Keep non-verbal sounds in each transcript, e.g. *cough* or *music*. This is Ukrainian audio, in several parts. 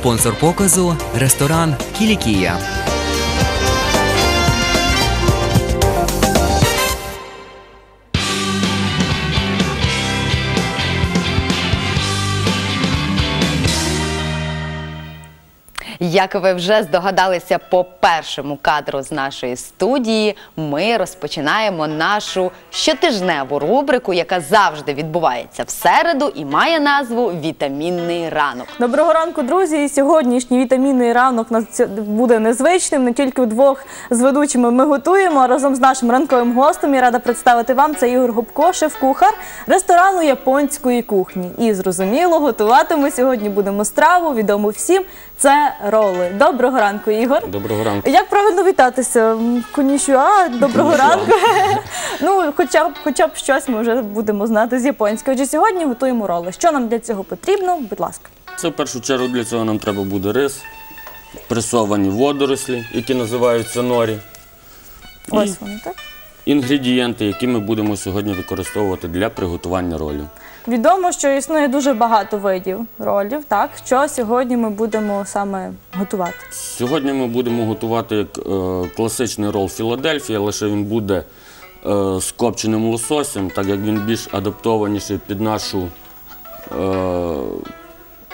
Спонсор показу ресторан Кілікія. Як ви вже здогадалися по першому кадру з нашої студії, ми розпочинаємо нашу щотижневу рубрику, яка завжди відбувається в середу і має назву Вітамінний ранок. Доброго ранку, друзі! І Сьогоднішній вітамінний ранок буде незвичним. Не тільки вдвох з ведучими ми готуємо а разом з нашим ранковим гостем. Я рада представити вам це Ігор Губко, шеф-кухар ресторану японської кухні. І зрозуміло, готувати ми сьогодні будемо страву, відому всім. Це роли. Доброго ранку, Ігор. Доброго ранку. Як правильно вітатися? Конішуа, доброго ранку. *laughs* ну, хоча б, хоча б щось ми вже будемо знати з японської. Отже, сьогодні готуємо роли. Що нам для цього потрібно? Будь ласка. Це в першу чергу для цього нам треба буде рис, пресовані водорослі, які називаються норі. Ось вони, так? Інгредієнти, які ми будемо сьогодні використовувати для приготування ролів. Відомо, що існує дуже багато видів ролів, так? Що сьогодні ми будемо саме готувати? Сьогодні ми будемо готувати е, класичний рол Філадельфія, лише він буде е, з копченим лососем, так як він більш адаптованіший під нашу е,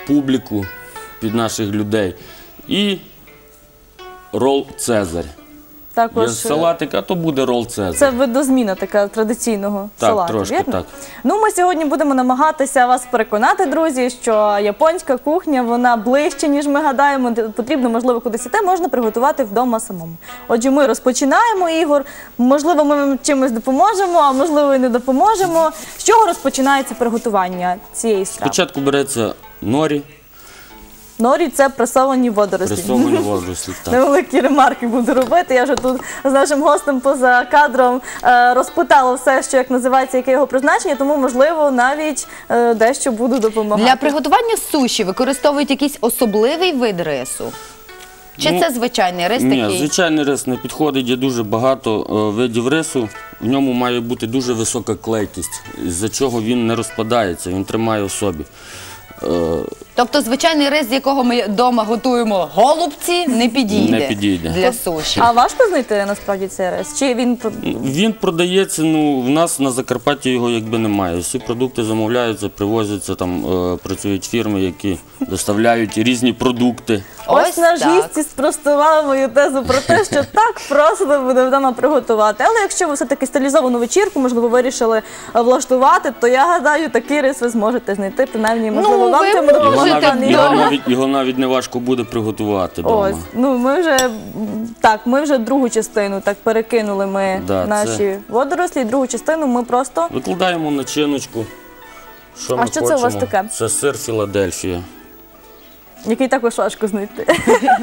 публіку, під наших людей. І рол Цезарь. Є Також е, салатик, а то буде рол Цезарь. це видозміна така традиційного Так, салату. трошки вірно? так. Ну, ми сьогодні будемо намагатися вас переконати, друзі, що японська кухня вона ближче, ніж ми гадаємо. Де Потрібно, можливо, кудись іти, можна приготувати вдома самому. Отже, ми розпочинаємо ігор. Можливо, ми вам чимось допоможемо, а можливо, і не допоможемо. З чого розпочинається приготування цієї страви? Спочатку береться норі, Норі це пресовані водорослі. пресовані водорослі. *laughs* Так. Невеликі ремарки буду робити. Я вже тут з нашим гостем поза кадром е, розпитала все, що як називається, яке його призначення, тому можливо навіть е, дещо буду допомагати. Для приготування суші використовують якийсь особливий вид рису? Чи Ну, це звичайний рис Ні, звичайний рис не підходить, є дуже багато е, видів рису. В ньому має бути дуже висока клейкість, з-за чого він не розпадається, він тримає в собі. Тобто звичайний рис, з якого ми вдома готуємо голубці, не підійде, Не підійде. для суші. А важко знайти насправді цей рис? Чи він про- Він продається, ну, в нас на Закарпатті його якби немає. Всі продукти замовляються, привозяться, там е, працюють фірми, які доставляють різні продукти. Ось, Ось наш так. гість спростував мою тезу про те, що *laughs* так просто буде вдома приготувати. Але якщо ви все-таки стилізовану вечірку, можливо, вирішили е, влаштувати, то я гадаю, такий рис ви зможете знайти. Принаймні, можливо, Ну, вам ви цьому можете Його навіть, його, навіть, його навіть не важко буде приготувати вдома. Ось, ну ми вже м, так, ми вже другу частину так перекинули ми Да, наші це- водорослі. Другу частину ми просто Викладаємо начиночку. Що А ми що це у хочемо. вас таке? Це сир Філадельфія. Який також важко знайти.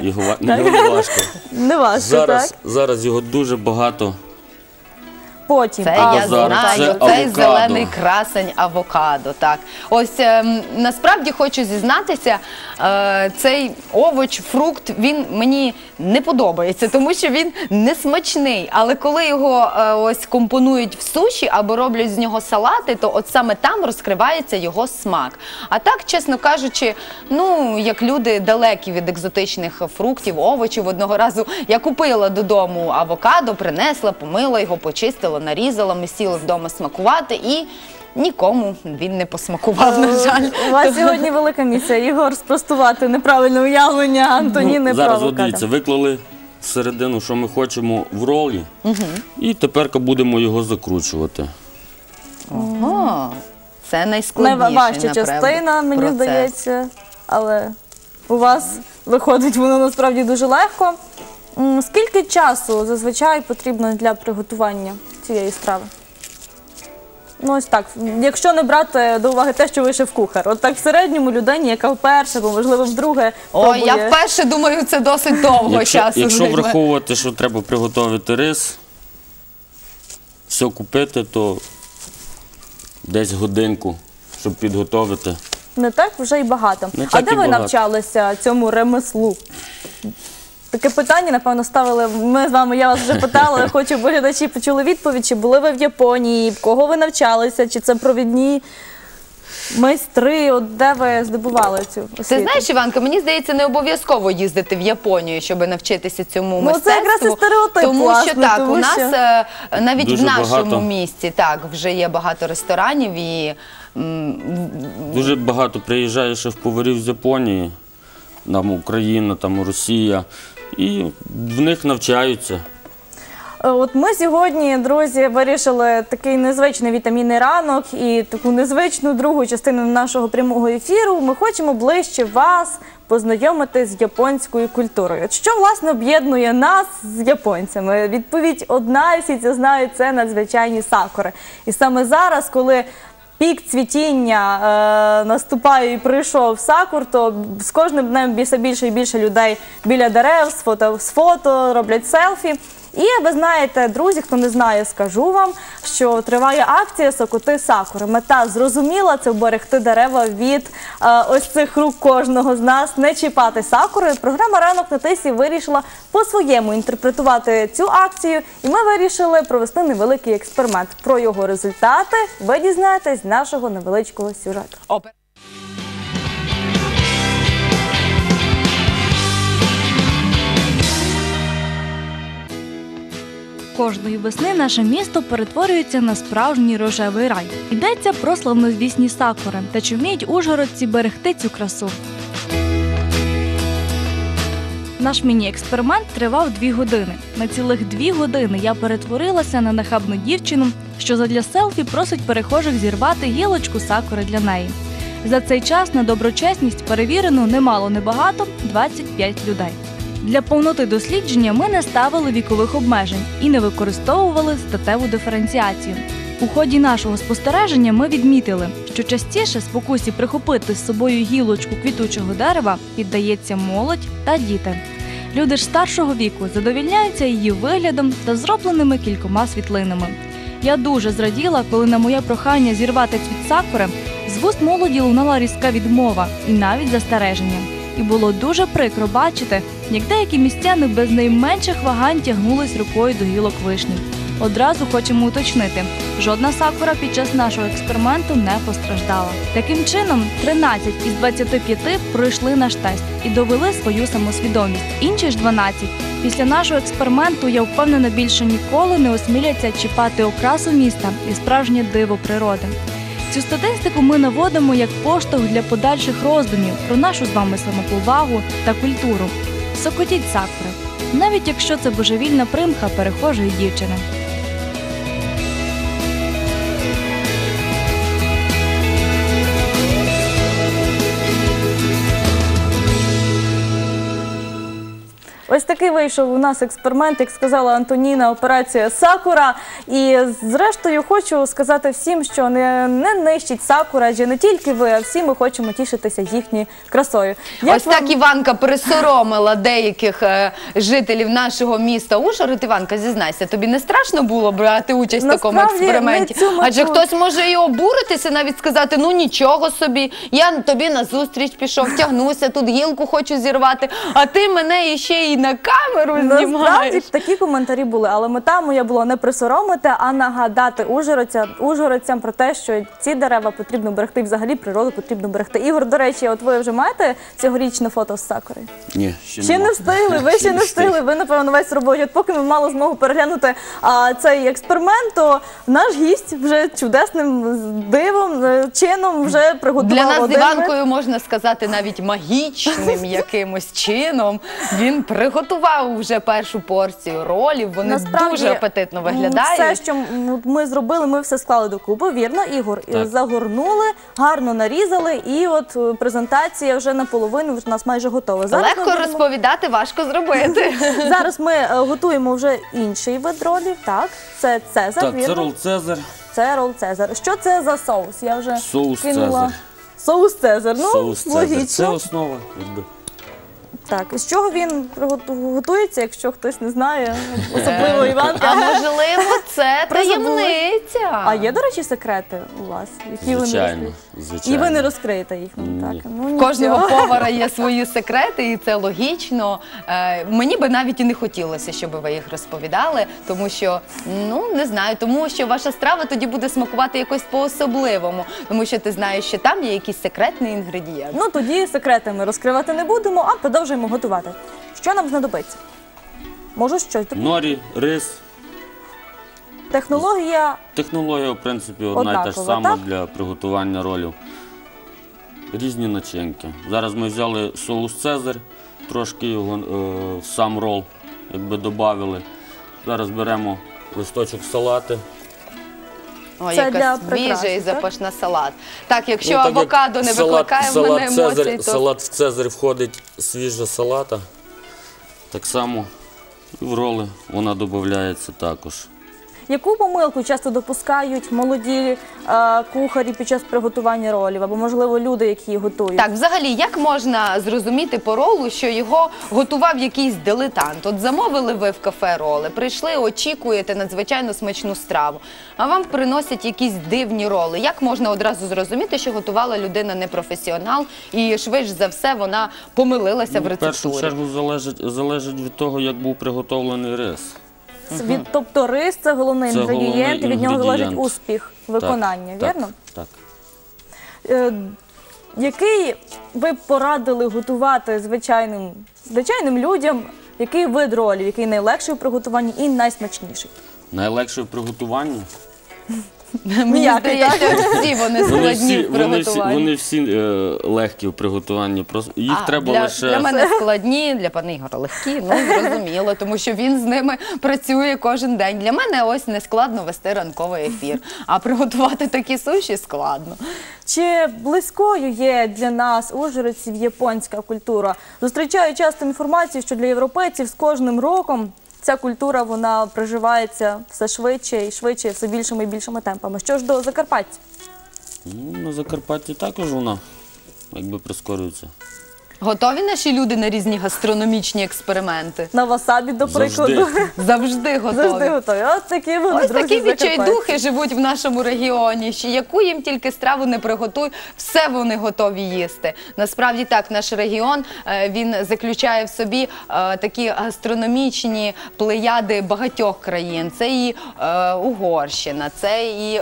Його, ва- *laughs* його не важко. Не важко, Зараз, так? зараз його дуже багато. Потім Це а, я зараз знаю, це цей авокадо. зелений красень авокадо. Так, ось ем, насправді хочу зізнатися, е, цей овоч, фрукт, він мені не подобається, тому що він не смачний. Але коли його е, ось компонують в суші або роблять з нього салати, то от саме там розкривається його смак. А так, чесно кажучи, ну як люди далекі від екзотичних фруктів, овочів. Одного разу я купила додому авокадо, принесла, помила його, почистила, нарізала. Ми сіли вдома смакувати і. Нікому він не посмакував, на жаль. Е, У вас сьогодні велика місія, Ігор, спростувати неправильне уявлення Антоніни Ну, зараз от дивіться, виклали всередину, що ми хочемо в ролі. І тепер будемо його закручувати. Ого, це Не найскладніше, важча напевно, частина, мені процес. здається, але у вас виходить воно насправді дуже легко. Скільки часу зазвичай потрібно для приготування цієї страви? Ну, ось так. Якщо не брати до уваги те, що ви шеф-кухар. От так в середньому людині, яка вперше, бо можливо вдруге. Ой, я пробує. вперше думаю, це досить довго Якщо, часу. якщо займе. враховувати, що треба приготувати рис, все купити, то десь годинку, щоб підготовити. Не так вже й багато. Не а так де і ви багато. навчалися цьому ремеслу? Таке питання, напевно, ставили. Ми з вами, я вас вже питала, але *laughs* хочу, бо глядачі почули відповідь, чи були ви в Японії, в кого ви навчалися, чи це провідні майстри, от де ви здобували цю освіту? Ти знаєш, Іванка, мені здається, не обов'язково їздити в Японію, щоб навчитися цьому Ну, це якраз і стереотип, Тому власне, що так, тому у нас що- е, навіть Дуже в нашому багато. місті так вже є багато ресторанів і Дуже багато приїжджає шеф-поварів з Японії, там Україна, там Росія, і в них навчаються. Е, От ми сьогодні, друзі, вирішили такий незвичний вітамінний ранок і таку незвичну другу частину нашого прямого ефіру. Ми хочемо ближче вас познайомити з японською культурою. Що власне об'єднує нас з японцями? Відповідь одна, і всі це знають, це надзвичайні сакури. І саме зараз, коли Пік цвітіння е, наступає і прийшов сакур, то з кожним днем більше більше і більше людей біля дерев з фото, з фото роблять селфі. І ви знаєте, друзі, хто не знає, скажу вам, що триває акція Сокоти Сакури. Мета зрозуміла це вберегти дерева від е, ось цих рук кожного з нас, не чіпати сакури. Програма Ранок на тисі вирішила по-своєму інтерпретувати цю акцію, і ми вирішили провести невеликий експеримент. Про його результати ви дізнаєтесь з нашого невеличкого сюжету. Кожної весни наше місто перетворюється на справжній рожевий рай. Йдеться про славнозвісні сакури та чи вміють ужгородці берегти цю красу. Наш міні-експеримент тривав дві години. На цілих дві години я перетворилася на нахабну дівчину, що задля селфі просить перехожих зірвати гілочку сакури для неї. За цей час на доброчесність перевірено немало небагато 25 людей. Для повноти дослідження ми не ставили вікових обмежень і не використовували статеву диференціацію. У ході нашого спостереження ми відмітили, що частіше спокусі прихопити з собою гілочку квітучого дерева піддається молодь та діти. Люди ж старшого віку задовільняються її виглядом та зробленими кількома світлинами. Я дуже зраділа, коли на моє прохання зірвати цвіт сакури з вуст молоді лунала різка відмова і навіть застереження. І було дуже прикро бачити, як деякі містяни без найменших вагань тягнулись рукою до гілок вишні. Одразу хочемо уточнити, жодна сакура під час нашого експерименту не постраждала. Таким чином, 13 із 25 пройшли наш тест і довели свою самосвідомість. Інші ж 12 після нашого експерименту я впевнена більше ніколи не осміляться чіпати окрасу міста і справжнє диво природи. Цю статистику ми наводимо як поштовх для подальших роздумів про нашу з вами самоповагу та культуру. Сокотіть сакури, навіть якщо це божевільна примха перехожої дівчини. Такий вийшов у нас експеримент, як сказала Антоніна, операція Сакура. І зрештою хочу сказати всім, що не, не нищить Сакура, адже не тільки ви, а всі ми хочемо тішитися їхньою красою. Як Ось вам- так Іванка присоромила деяких е, жителів нашого міста Ужгород. Іванка, зізнайся, тобі не страшно було брати участь в такому Насправді, експерименті? ми цю мету- Адже хтось може і обуритися, навіть сказати: ну нічого собі, я тобі на зустріч пішов, тягнуся, тут гілку хочу зірвати, а ти мене іще і на камеру Насправді знімаєш. такі коментарі були, але мета моя була не присоромити, а нагадати ужгородцям, ужгородцям про те, що ці дерева потрібно берегти, взагалі природу потрібно берегти. Ігор, до речі, от ви вже маєте цьогорічне фото з сакури? Ні, ще, Ще нема. не встигли, ви ще не встигли. Ви напевно весь робочий. От поки ми мали змогу переглянути а, цей експеримент, то наш гість вже чудесним дивом е, чином вже приготував Для нас з один вид. Іванкою можна сказати навіть магічним якимось чином. Він приготував вже першу порцію ролів. Вони дуже апетитно виглядають. Все, що ми зробили, ми все склали докупи. Вірно, Ігор Так. загорнули, гарно нарізали, і от е, презентація вже наполовину вже у нас майже готова. Зараз Легко будемо- розповідати, важко зробити. *laughs* Зараз ми е, готуємо вже інший вид ролів. Так, це Цезар. Так, це вірно? рол Цезар. Це рол Цезар. Що це за соус? Я вже Соус кинула. Цезар. Соус Цезар. Ну, Соус Цезар. Це логічно. основа. Так, з чого він готується, якщо хтось не знає, *laughs* особливо А можливо, це *laughs* таємниця. А є, до речі, секрети у вас, які ви Звичайно. І ви не розкриєте їх. Ну, Ні. так. Ну, У Кожного повара є *laughs* свої секрети, і це логічно. Е, мені би навіть і не хотілося, щоб ви їх розповідали, тому що ну не знаю, тому що ваша страва тоді буде смакувати якось по-особливому, тому що ти знаєш, що там є якийсь секретний інгредієнт. Ну тоді секрети ми розкривати не будемо, а продовжуємо готувати. Що нам знадобиться? Можу щось. Норі, рис. Технологія Технологія, в принципі, одна і та ж Однакова, сама так? для приготування ролів. Різні начинки. Зараз ми взяли соус Цезарь, трошки його е, в сам рол якби додали. Зараз беремо листочок салати. О, Це для свіжа прикраси, і так? запашна салат. Так, якщо Ну, так як авокадо не салат- викликає в салат мене емоцій, Цезарь, то Салат в Цезарь входить свіжа салата. Так само і в роли вона додається також. Яку помилку часто допускають молоді е, кухарі під час приготування ролів, або можливо люди, які готують? Так, взагалі, як можна зрозуміти по ролу, що його готував якийсь дилетант? От замовили ви в кафе роли, прийшли, очікуєте надзвичайно смачну страву, а вам приносять якісь дивні роли. Як можна одразу зрозуміти, що готувала людина непрофесіонал, і швидше за все вона помилилася в Ну, В першу чергу залежить, залежить від того, як був приготовлений рис. Від, тобто рис це головний Це інгредієнт, головний і від нього залежить інгредієнт. успіх виконання, так, вірно? Так. Е, який ви б порадили готувати звичайним, звичайним людям, який вид ролів, який найлегший у приготуванні і найсмачніший? Найлегше в приготуванні. Мені Ніякий, здається, всі вони Вони складні всі, в вони всі, приготуванні. вони всі е, легкі в приготуванні. Просто їх А, треба для, лише. для мене складні, для пана Ігора легкі, ну зрозуміло, тому що він з ними працює кожен день. Для мене ось не складно вести ранковий ефір, а приготувати такі суші складно. Чи близькою є для нас, ужгородців, японська культура? Зустрічаю часто інформацію, що для європейців з кожним роком ця культура вона проживається все швидше і швидше, все більшими і більшими темпами. Що ж до Закарпаття? Ну, на Закарпатті також вона якби прискорюється. Готові наші люди на різні гастрономічні експерименти? На васабі, до прикладу. Завжди готові. Завжди готові. От такі вони, Ось друзі, такі відчайдухи живуть в нашому регіоні. Що яку їм тільки страву не приготуй, все вони готові їсти. Насправді так, наш регіон е, він заключає в собі е, такі гастрономічні плеяди багатьох країн. Це і е, Угорщина, це і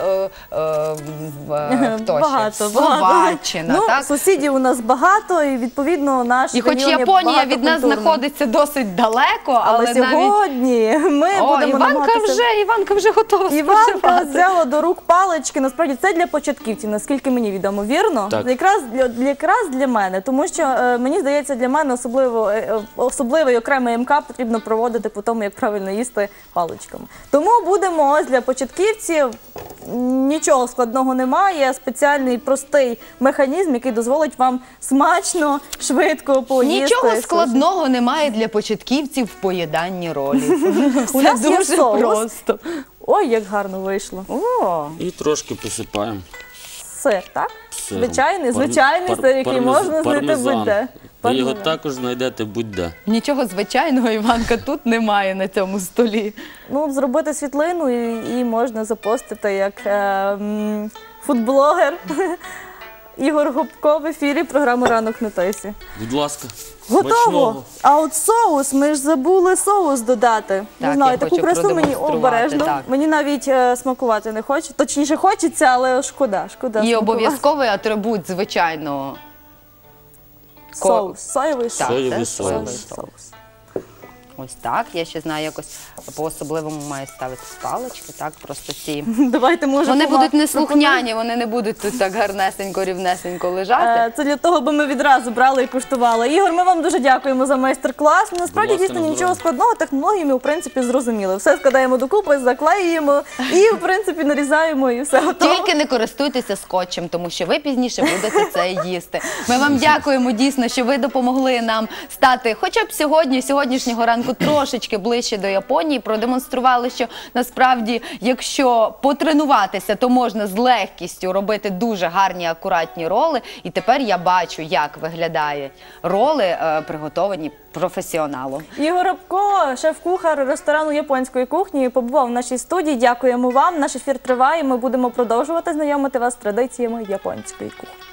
хто *laughs* ще? Словаччина. Ну, так? сусідів у нас багато, і відповідно наш І хоч є Японія від нас багатокультурним. знаходиться досить далеко, але, Але, навіть сьогодні ми О, будемо Іванка намагатися... вже Іванка вже готова Іванка споживати. взяла до рук палички. Насправді це для початківців, наскільки мені відомо, вірно? Так. Якраз для для- якраз для мене, тому що е, мені здається, для мене особливо е, е, особливий окремий МК потрібно проводити по тому, як правильно їсти паличками. Тому будемо ось для початківців. Нічого складного немає. Спеціальний простий механізм, який дозволить вам смачно, швидко поїсти. Нічого складного немає для початківців в поєданні ролів. *laughs* У Все нас є дуже соус. просто. Ой, як гарно вийшло. О, І трошки посипаємо. Сир, так? сиром. Звичайний, звичайний пар- сир, який можна знайти пармезан. будь-де. Ви його Пармезан. також знайдете будь-де. нічого звичайного, Іванка, тут немає на цьому столі. Ну, зробити світлину і, і можна запостити як е, м, фудблогер Ігор Губко в ефірі програми Ранок на тисі. Будь ласка, Готово! смачного. А от соус, ми ж забули соус додати. Так, не знаю, я таку хочу красу мені продемонструвати, обережно. так. Мені навіть е, смакувати не хоче. Точніше, хочеться, але шкода. шкода І смакувати. обов'язковий атрибут звичайного ко- соус. Соєвий соус. Соєвий соус. соус. Ось так. Я ще знаю, якось по-особливому має ставити палички. Так, просто ці. *laughs* Давайте може Вони будуть неслухняні, вони не будуть тут так гарнесенько, рівнесенько лежати. Е, Це для того, бо ми відразу брали і куштували. Ігор, ми вам дуже дякуємо за майстер-клас. Насправді Будь ласка, дійсно на нічого здоров'я. складного, технології ми в принципі зрозуміли. Все складаємо докупи, заклеюємо і в принципі нарізаємо і все готово. Тільки не користуйтеся скотчем, тому що ви пізніше будете це їсти. Ми вам дякуємо дійсно, що ви допомогли нам стати, хоча б сьогодні, сьогоднішнього ранку Українку трошечки ближче до Японії, продемонстрували, що насправді, якщо потренуватися, то можна з легкістю робити дуже гарні акуратні роли. І тепер я бачу, як виглядають роли, е, приготовані професіоналом. Ігор Рабко, шеф-кухар ресторану японської кухні, побував в нашій студії. Дякуємо вам. Наш ефір триває. Ми будемо продовжувати знайомити вас з традиціями японської кухні.